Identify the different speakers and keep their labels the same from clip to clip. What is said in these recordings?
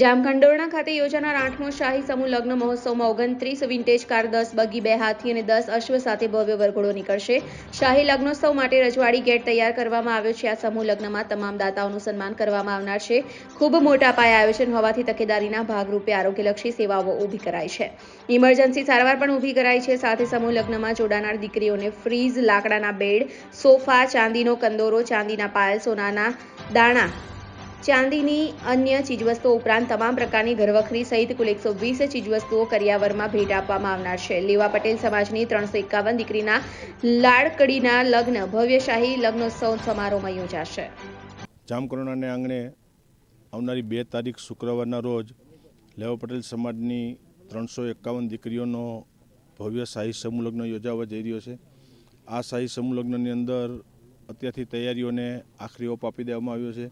Speaker 1: જામખંડોરણા ખાતે યોજાનાર આઠમો શાહી સમૂહ લગ્ન મહોત્સવમાં ઓગણત્રીસ વિન્ટેજ કાર, દસ બગી, બે હાથી અને દસ અશ્વ સાથે ભવ્ય વરઘોડો નીકળશે. શાહી લગ્નોત્સવ માટે રજવાડી ગેટ તૈયાર કરવામાં આવ્યો છે. આ સમૂહ લગ્નમાં તમામ દાતાઓનું સન્માન કરવામાં આવનાર છે. ખૂબ મોટા પાયે આયોજન હોવાથી તકેદારીના ભાગરૂપે આરોગ્યલક્ષી સેવાઓ ઊભી કરાઈ છે. ઇમરજન્સી સારવાર પણ ઊભી કરાઈ છે. સાથે સમૂહ લગ્નમાં જોડાનાર દીકરીઓને ફ્રીઝ, લાકડાના બેડ, સોફા, ચાંદીનો કંદોરો, ચાંદીના પાયલ, સોનાના દાણા ચાંદીની અન્ય ચીજવસ્તુઓ ઉપરાંત તમામ પ્રકારની ઘરવખરી સહિત કુલ એકસો વીસ ચીજવસ્તુઓ કરિયાવરમાં ભેટ આપવામાં આવનાર છે. લેવા પટેલ સમાજની ત્રણસો એકાવન દીકરીના લાડકડીના લગ્ન ભવ્ય શાહી લગ્નોત્સવ સમારોહમાં યોજાશે.
Speaker 2: જામકરોણાને આંગણે આવનારી બે તારીખ શુક્રવારના રોજ લેવા પટેલ સમાજની ત્રણસો એકાવન દીકરીઓનો ભવ્ય શાહી સમૂહ લગ્ન યોજાવા જઈ રહ્યો છે. આ શાહી સમૂહ લગ્નની અંદર અત્યારથી તૈયારીઓને આખરી ઓપ આપી દેવામાં આવ્યો છે.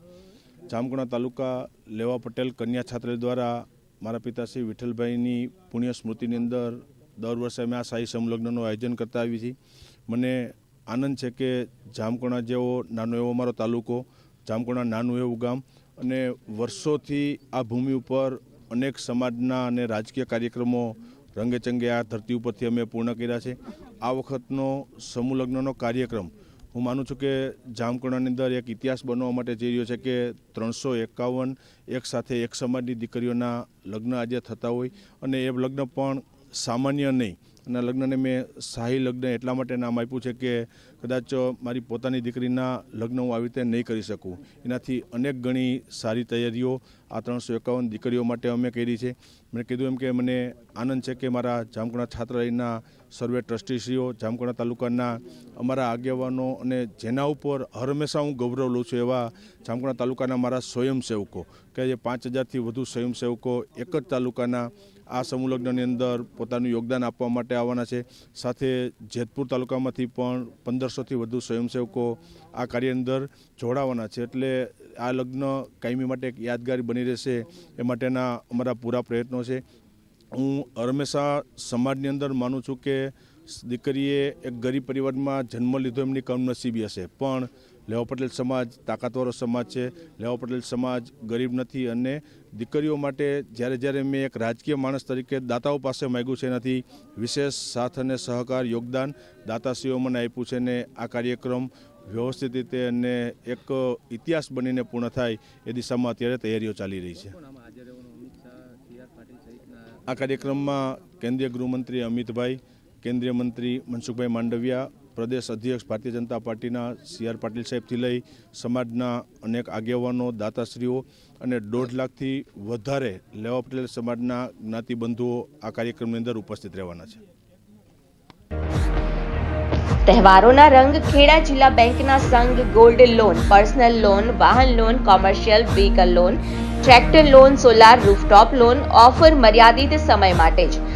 Speaker 2: જામકણા તાલુકા લેવા પટેલ કન્યા છાત્રાલય દ્વારા મારા પિતાશ્રી વિઠ્ઠલભાઈની પુણ્ય સ્મૃતિની અંદર દર વર્ષે અમે આ શાહી સમલગ્નનું આયોજન કરતા આવી છીએ. મને આનંદ છે કે જામકુણા જેવો નાનો એવો મારો તાલુકો જામકુણા નાનું એવું ગામ અને વર્ષોથી આ ભૂમિ ઉપર અનેક સમાજના અને રાજકીય કાર્યક્રમો રંગેચંગે આ ધરતી ઉપરથી અમે પૂર્ણ કર્યા છે. આ વખતનો સમૂહ લગ્નનો કાર્યક્રમ હું માનું છું કે જામકુંડાની અંદર એક ઇતિહાસ બનવા માટે જઈ રહ્યો છે કે ત્રણસો એકાવન એક સાથે એક સમાજની દીકરીઓના લગ્ન આજે થતા હોય અને એ લગ્ન પણ સામાન્ય નહીં. અને લગ્નને મેં શાહી લગ્ન એટલા માટે નામ આપ્યું છે કે કદાચ મારી પોતાની દીકરીના લગ્ન હું આવી રીતે નહીં કરી શકું. એનાથી અનેક ગણી સારી તૈયારીઓ આ ત્રણસો એકાવન દીકરીઓ માટે અમે કરી છે. મેં કીધું એમ કે મને આનંદ છે કે મારા જામકુણા છાત્રાલયના સર્વે ટ્રસ્ટીશ્રીઓ જામકુણા તાલુકાના અમારા આગેવાનો અને જેના ઉપર હંમેશા હું ગૌરવ લઉં છું એવા જામકુણા તાલુકાના મારા સ્વયંસેવકો કે જે પાંચ હજારથી વધુ સ્વયંસેવકો એક જ તાલુકાના આ સમૂહ લગ્નની અંદર પોતાનું યોગદાન આપવા માટે આવવાના છે. સાથે જેતપુર તાલુકામાંથી પણ પંદરસોથી વધુ સ્વયંસેવકો આ કાર્ય અંદર જોડાવાના છે. એટલે આ લગ્ન કાયમી માટે એક યાદગારી બની રહેશે એ માટેના અમારા પૂરા પ્રયત્નો છે. હું હંમેશા સમાજની અંદર માનું છું કે દીકરીએ એક ગરીબ પરિવારમાં જન્મ લીધો એમની કમનસીબી હશે. પણ લેવા પટેલ સમાજ તાકાતવાળો સમાજ છે, લેવા પટેલ સમાજ ગરીબ નથી અને દીકરીઓ માટે જ્યારે જ્યારે મેં એક રાજકીય માણસ તરીકે દાતાઓ પાસે માગ્યું છે એનાથી વિશેષ સાથ અને સહકાર, યોગદાન દાતાશ્રીઓ મને આપ્યું છે ને આ કાર્યક્રમ વ્યવસ્થિત રીતે અને એક ઇતિહાસ બનીને પૂર્ણ થાય એ દિશામાં અત્યારે તૈયારીઓ ચાલી રહી છે. આ કાર્યક્રમમાં કેન્દ્રીય ગૃહમંત્રી અમિતભાઈ, કેન્દ્રીય મંત્રી મનસુખભાઈ માંડવિયા પ્રદેશ અધ્યક્ષ ભારતીય જનતા પાર્ટીના સી આર પાટીલ સાહેબથી લઈ સમાજના અનેક આગેવાનો, દાતાશ્રીઓ અને દોઢ લાખથી વધારે લેવા પટેલ સમાજના જ્ઞાતિબંધુઓ આ કાર્યક્રમની અંદર ઉપસ્થિત રહેવાના છે.
Speaker 1: તહેવારોના રંગ ખેડા જિલ્લા બેંકના સંઘ ગોલ્ડ લોન, પર્સનલ લોન, વાહન loan, commercial vehicle loan, tractor loan, solar rooftop loan, offer મર્યાદિત સમય માટે જ.